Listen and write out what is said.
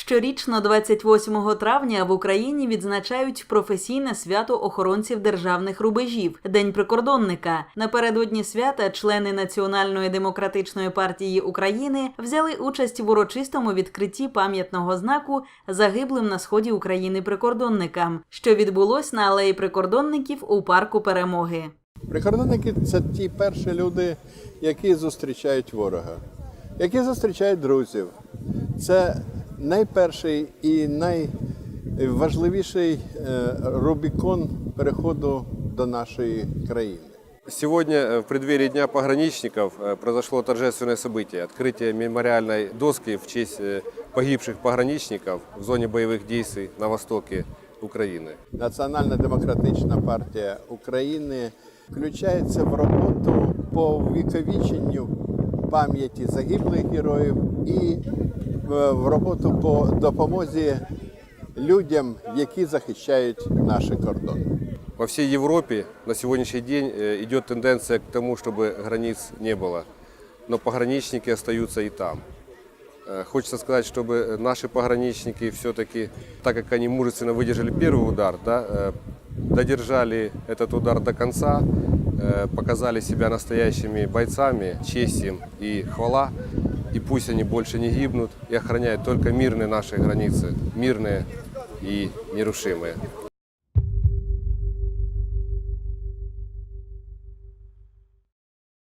Щорічно, 28 травня, в Україні відзначають професійне свято охоронців державних рубежів День прикордонника. Напередодні свята члени Національної демократичної партії України взяли участь в урочистому відкритті пам'ятного знаку загиблим на сході України прикордонникам, що відбулось на алеї прикордонників у парку Перемоги. Прикордонники це ті перші люди, які зустрічають ворога, які зустрічають друзів. Це найперший і найважливіший е, рубікон переходу до нашої країни. Сегодня э, в преддверии Дня пограничников э, произошло торжественное событие – открытие мемориальной доски в честь э, погибших пограничников в зоне боевых действий на востоке Украины. Національна демократична партія України включається в роботу по увіковіченню пам'яті загиблих героїв і е, в роботу по допомозі людям, які захищають наші кордони. Во всей Европе на сегодняшний день э, идет тенденция к тому, чтобы границ не было, но пограничники остаются и там. Э, Хочется сказать, чтобы наши пограничники все-таки, так как они мужественно выдержали первый удар, да, э, додержали этот удар до конца, э, показали себя настоящими бойцами, честь им и хвала. И пусть они больше не гибнут и охраняют только мирные наши границы, мирные и нерушимые.